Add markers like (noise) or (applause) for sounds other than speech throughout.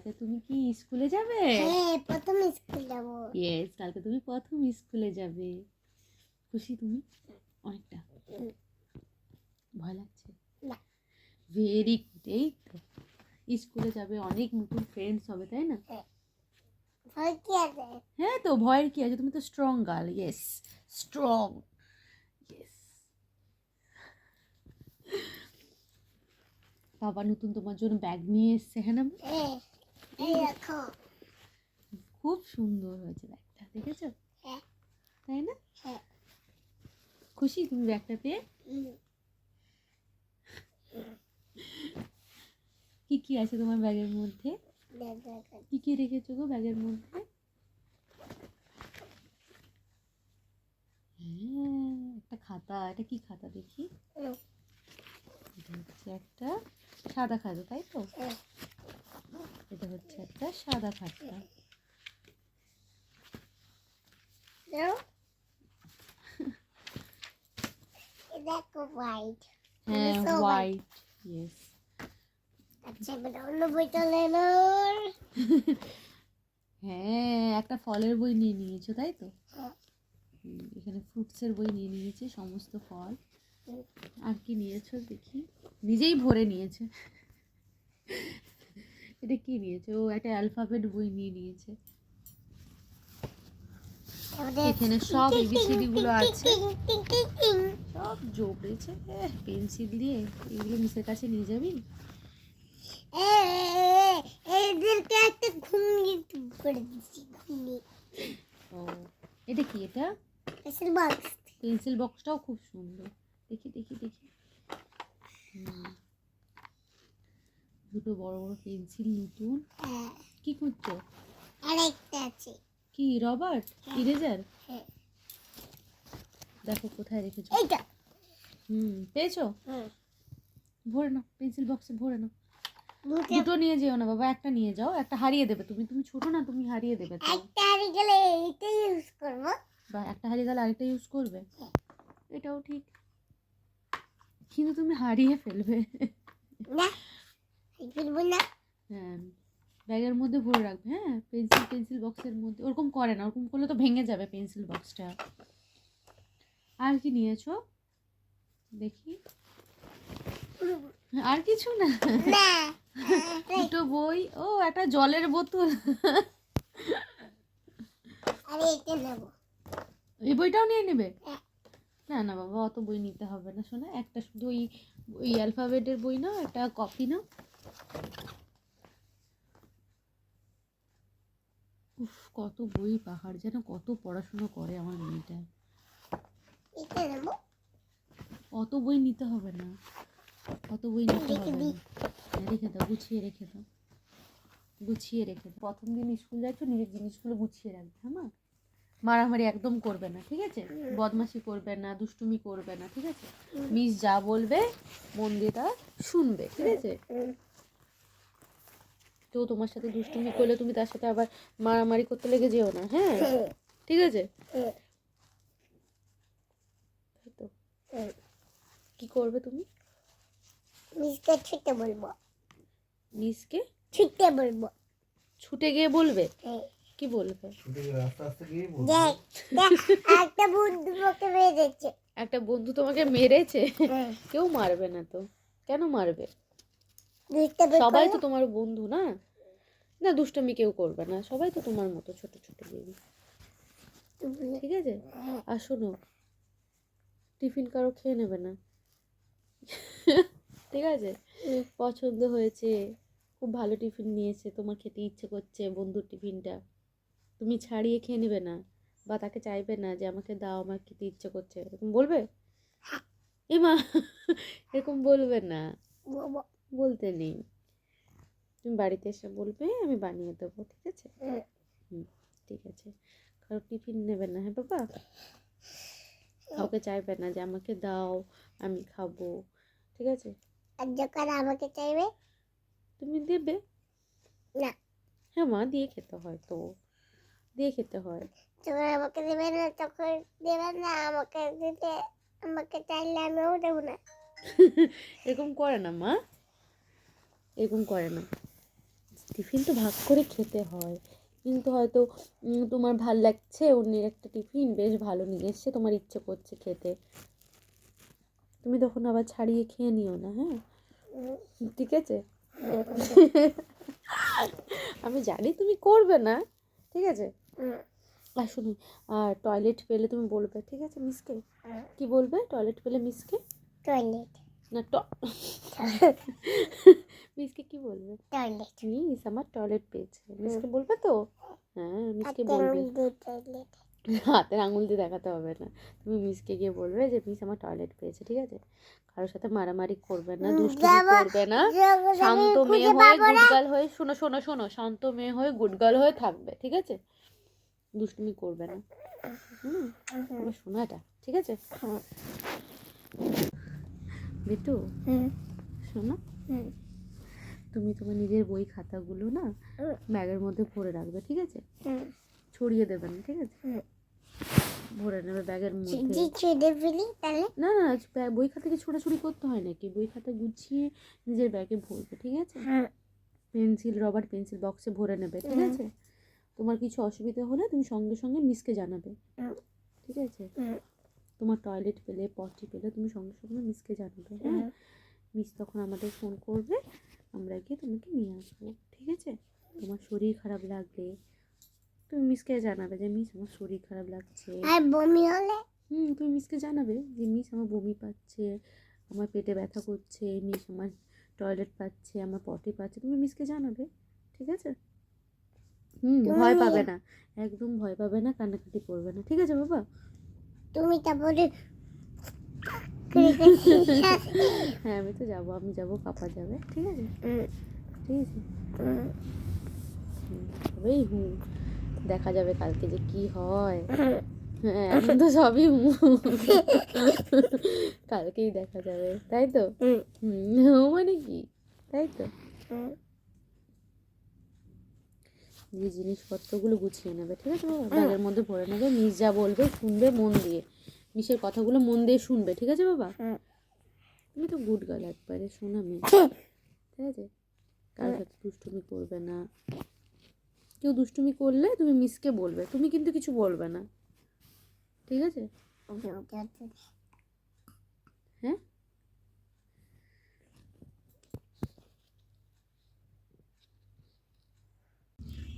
কালকে তুমি কি স্কুলে যাবে? হ্যাঁ প্রথম স্কুল যাব। ইয়েস কালকে তুমি প্রথম স্কুলে যাবে। খুশি তুমি? অনেকটা। ভয় লাগছে? না। ভেরি গুড এই তো। স্কুলে যাবে অনেক নতুন ফ্রেন্ডস হবে তাই না? ভয় কি আছে? হ্যাঁ তো ভয়ের কি আছে? তুমি তো strong girl yes strong yes বাবা নতুন তোমার জন্য ব্যাগ নিয়ে এসছে হ্যাঁ না? হ্যাঁ। খুব সুন্দর হয়েছে ব্যাগটা দেখেছ? হ্যাঁ। তাই না? হ্যাঁ। খুশি তুমি ব্যাগটা পেয়ে। কি কি আছে তোমার ব্যাগের মধ্যে। কি কি রেখেছো গো ব্যাগের মধ্যে? হ্যাঁ একটা খাতা এটা কি খাতা দেখি? এটা হচ্ছে একটা সাদা খাতা তাই তো। এটা হচ্ছে একটা সাদা দেখো হোয়াইট হ্যাঁ হোয়াইট ইয়েস আচ্ছা এবার অন্য বইটা নেনো (laughs) হ্যাঁ একটা ফলের বই নিয়ে নিয়েছো তাই তো? হ্যাঁ। এখানে ফ্রুটসের বই নিয়ে নিয়েছে সমস্ত ফল। আর কি নিয়েছো দেখি? নিজেই ভরে নিয়েছে। এটা কি নিয়েছে? ও একটা অ্যালফাবেট বই নিয়ে নিয়েছে। এখানে সব ABCD গুলো আছে। সব জোবড়েছে পেন্সিল দিয়ে এগুলো মিসের কাছে নিয়ে যাবি? এদেরকে একটা ঘুমনি করে দিচ্ছি ঘুমনি। ও এটা কি এটা? Pencil box. পেন্সিল বক্সটাও খুব সুন্দর। দেখি দেখি দেখি। দুটো বড় বড় পেন্সিল নতুন? হ্যাঁ। কি করছ আরেকটা আছে। কি রবার্ট? ইরেজার? হ্যাঁ। দেখো কোথায় রেখেছো? এইটা। হুম পেয়েছ? ভরে নাও পেন্সিল বক্সে ভরে নাও। দুটো। নিয়ে যেও না বাবা একটা নিয়ে যাও একটা হারিয়ে দেবে। তুমি তুমি ছোট না তুমি হারিয়ে দেবে একটা হারিয়ে গেলে এইটা ইউজ করব। বা একটা হারিয়ে গেলে আরেকটা ইউজ করবে? এটাও ঠিক। কিন্তু তুমি হারিয়ে ফেলবে। না। ফেলব না হ্যাঁ ব্যাগের মধ্যে ভরে রাখবে হ্যাঁ পেন্সিল পেন্সিল বক্সের মধ্যে ওরকম করে না ওরকম করলে তো ভেঙে যাবে পেন্সিল বক্সটা আর কি নিয়েছো? দেখি। আর কিছু না? (laughs) দুটো বই ও একটা জলের বোতল। এই বইটাও নিয়ে নেবে? হ্যাঁ। না না বাবা অত বই নিতে হবে না শোনা একটা শুধু ওই ওই অ্যালফাবেটের বই না একটা কপি না উফ কত বই পাহাড় যেন কত পড়াশুনো করে আমার মেয়েটা। অত বই নিতে হবে না। অত বই নিতে হবে না। হ্যাঁ, রেখে দাও গুছিয়ে রেখে দাও। গুছিয়ে রেখে দাও। প্রথম দিন স্কুল যাচ্ছ নিজের জিনিসগুলো গুছিয়ে রাখবে হ্যাঁ মা? মারামারি একদম করবে না ঠিক আছে? বদমাশি করবে না দুষ্টুমি করবে না ঠিক আছে? মিস যা বলবে মন দিয়ে তা শুনবে ঠিক আছে? কেউ তোমার সাথে দুষ্টুমি করলে তুমি তার সাথে আবার মারামারি করতে লেগে যেও না হ্যাঁ? ঠিক আছে? তো। কি করবে তুমি? মিসকে ছুটে বলব। মিসকে ছুটে বলব। ছুটে গিয়ে বলবে? হ্যাঁ। কি বলবে? ছুটে গেলে আস্তে আস্তে গিয়ে বলব। দেখ দেখ একটা বন্ধু ওকে বেঁধেছে একটা বন্ধু তোমাকে মেরেছে? হ্যাঁ, কেউ মারবে না তো। কেন মারবে? সবাই তো তোমার বন্ধু না? না দুষ্টমি কেউ করবে না। সবাই তো তোমার মতো ছোট ছোট বেবি ঠিক আছে? হ্যাঁ, আর শোনো টিফিন কারও খেয়ে নেবে না। ঠিক আছে? পছন্দ হয়েছে খুব ভালো টিফিন নিয়েছে তোমার খেতে ইচ্ছে করছে বন্ধুর টিফিনটা। তুমি ছাড়িয়ে খেয়ে নেবে না বা তাকে চাইবে না যে আমাকে দাও আমার খেতে ইচ্ছে করছে। এরকম বলবে? এ মা এরকম বলবে না। বলতে নেই। তুমি বাড়িতে এসে বলবে আমি বানিয়ে দেবো ঠিক আছে? হুম, হুম ঠিক আছে। কারও টিফিন নেবে না হ্যাঁ বাবা? কাউকে চাইবে না যে আমাকে দাও আমি খাব ঠিক আছে? আর যখন আমাকে চাইবে? তুমি দেবে? না। হ্যাঁ মা দিয়ে খেতে হয় তো। দিয়ে খেতে হয়। যখন আমাকে দেবে না তখন দেবে না আমাকে দিতে আমাকে চাইলে আমিও দেবো না। (laughs) এরকম করে না মা। এরকম করে না। টিফিন তো ভাগ করে খেতে হয়। কিন্তু হয়তো তোমার ভালো লাগছে অন্যের একটা টিফিন বেশ ভালো নিয়ে এসছে তোমার ইচ্ছে করছে খেতে। তুমি তখন আবার ছাড়িয়ে খেয়ে নিও না হ্যাঁ? ঠিক আছে? আমি জানি তুমি করবে না ঠিক আছে? আর শুনুন আর টয়লেট পেলে তুমি বলবে ঠিক আছে মিসকে? কি বলবে? টয়লেট পেলে মিসকে? টয়লেট। না ট (laughs) মিসকে কি বলবে? টয়লেট মিস আমার টয়লেট পেয়েছে। মিসকে বলবে তো? হ্যাঁ মিসকে বলবে। (laughs) হাতের আঙুল দিয়ে দেখাতে হবে না। তুমি মিসকে গিয়ে বলবে যে মিস আমার টয়লেট পেয়েছে ঠিক আছে? কারোর সাথে মারামারি করবে না দুষ্টুমি করবে না। শান্ত মেয়ে হয়ে গুডগাল হয়ে শোনো শোনো শোনো শান্ত মেয়ে হয়ে গুডগাল হয়ে থাকবে ঠিক আছে? দুষ্টুমি করবে না। হুম শোনাটা ঠিক আছে? বিটু শোনো। তুমি তোমার নিজের বই খাতাগুলো না। ব্যাগের মধ্যে ভরে রাখবে ঠিক আছে? ছড়িয়ে দেবে না ঠিক আছে। ভরে নেবে ব্যাগের মধ্যে। তাহলে? না না বই খাতাকে ছোটাছুটি করতে হয় নাকি? বই খাতা গুছিয়ে নিজের ব্যাগে ভরবে ঠিক আছে? পেন্সিল রবার পেন্সিল বক্সে ভরে নেবে ঠিক আছে? তোমার কিছু অসুবিধা হলে তুমি সঙ্গে সঙ্গে মিসকে জানাবে ঠিক আছে? তোমার টয়লেট পেলে পটি পেলে তুমি সঙ্গে সঙ্গে মিসকে জানাবে হ্যাঁ? মিস তখন আমাদের ফোন করবে আমরা গিয়ে তোমাকে নিয়ে আসব ঠিক আছে? তোমার শরীর খারাপ লাগলে তুমি মিসকে জানাবে যে মিস আমার শরীর খারাপ লাগছে। আর বমি হলে? হুম তুমি মিসকে জানাবে যে মিস আমার বমি পাচ্ছে আমার পেটে ব্যথা করছে মিস আমার টয়লেট পাচ্ছে আমার পটি পাচ্ছে। তুমি মিসকে জানাবে ঠিক আছে? হুম ভয় পাবে না একদম ভয় পাবে না কান্নাকাটি করবে না ঠিক আছে বাবা? তুমি তারপরে (laughs) হ্যাঁ আমি তো যাব, আমি যাব, পাপা যাবে, ঠিক আছে? ঠিক আছে? তবেই হুম, দেখা যাবে কালকে যে কি হয়। হ্যাঁ এখন তো সবই কালকেই দেখা যাবে, তাই তো? হুম মানে কি? তাই তো? যে জিনিসপত্রগুলো গুছিয়ে নেবে, ঠিক আছে? ব্যাগের মধ্যে ভরে নেবে, নিজ যা বলবে শুনবে মন দিয়ে। মিসের কথাগুলো মন দিয়ে শুনবে ঠিক আছে বাবা? তুমি তো গুড গার্ল একবারে শোনা মেয়ে। ঠিক আছে? কারোর সাথে দুষ্টুমি করবে না। কেউ দুষ্টুমি করলে তুমি মিসকে বলবে তুমি কিন্তু কিছু বলবে না। ঠিক আছে? হ্যাঁ?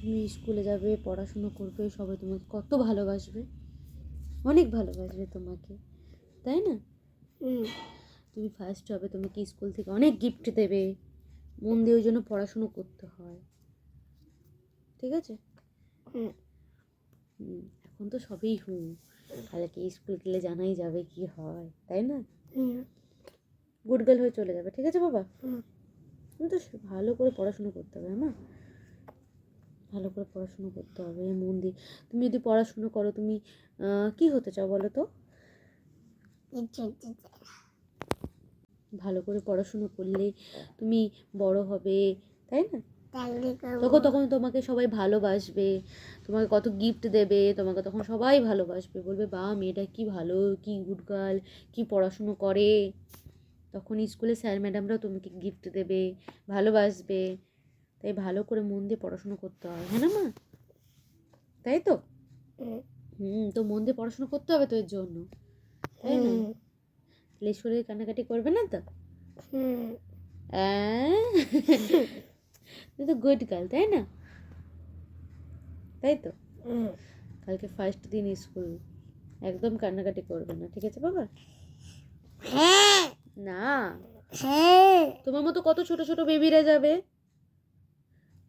তুমি স্কুলে যাবে পড়াশুনো করবে সবাই তোমাকে কত ভালোবাসবে। অনেক ভালোবাসবে তোমাকে তাই না? তুমি ফার্স্ট হবে তোমাকে স্কুল থেকে অনেক গিফট দেবে মন দিয়ে ওই জন্য পড়াশুনো করতে হয় ঠিক আছে? হুম, এখন তো সবই হুম কালকে স্কুল গেলে জানাই যাবে কি হয় তাই না? গুড গার্ল হয়ে চলে যাবে ঠিক আছে বাবা? তো ভালো করে পড়াশুনো করতে হবে মা? ভালো করে পড়াশুনো করতে হবে, মন দিয়ে। তুমি যদি পড়াশুনো করো, তুমি কি হতে চাও বলো তো? ভালো করে পড়াশুনো করলে তুমি বড় হবে, তাই না? তখন তখন তোমাকে সবাই ভালোবাসবে, তোমাকে কত গিফট দেবে, তোমাকে তখন সবাই ভালোবাসবে। বলবে, বা, মেয়েটা কি ভালো, কি গুড গার্ল কি পড়াশুনো করে? তখন স্কুলে স্যার ম্যাডামরাও তোমাকে গিফট দেবে, ভালোবাসবে। তাই ভালো করে মন দিয়ে পড়াশুনো করতে হবে হ্যাঁ না মা? তাই তো? হুম। তো মন দিয়ে পড়াশুনো করতে হবে তো এর জন্য তাই না? তাহলে শরীর কান্নাকাটি করবে না তো? তুমি তো গুড গার্ল তাই না? তাই তো? কালকে ফার্স্ট দিন স্কুল একদম কান্নাকাটি করবে না ঠিক আছে বাবা? হ্যাঁ। না। হ্যাঁ। তোমার মতো কত ছোট ছোট বেবিরা যাবে?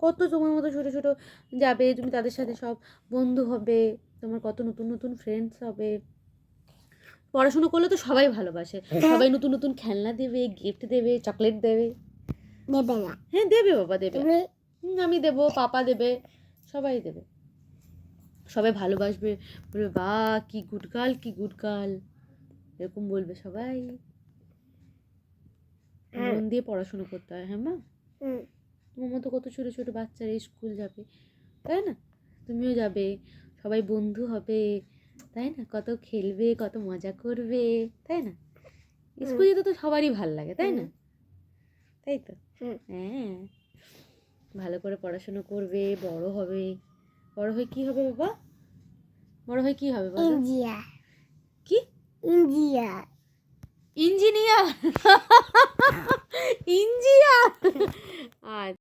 কত তোমার মতো ছোটো ছোটো যাবে তুমি তাদের সাথে সব বন্ধু হবে তোমার কত নতুন নতুন ফ্রেন্ডস হবে। পড়াশুনো করলে তো সবাই ভালোবাসে। সবাই নতুন নতুন খেলনা দেবে গিফট দেবে চকলেট দেবে। হ্যাঁ দেবে বাবা দেবে। আমি দেবো পাপা দেবে সবাই দেবে। সবাই ভালোবাসবে। বলবে বা কি গুড গার্ল কি গুড গার্ল এরকম বলবে সবাই। হ্যাঁ। মন দিয়ে পড়াশোনা করতে হয় হ্যাঁ মা? হুম, তোমার মতো কত ছোটো ছোটো বাচ্চারা স্কুল যাবে তাই না? তুমিও যাবে সবাই বন্ধু হবে তাই না? কত খেলবে কত মজা করবে তাই না? স্কুল যেতে তো সবারই ভালো লাগে তাই না? তাই তো? হ্যাঁ। ভালো করে পড়াশোনা করবে বড় হবে। বড় হয়ে কি হবে বাবা? বড় হয়ে কি হবে বলো? ইন্ডিয়া কি? India engineer? ইঞ্জিনিয়ার? (laughs) আচ্ছা।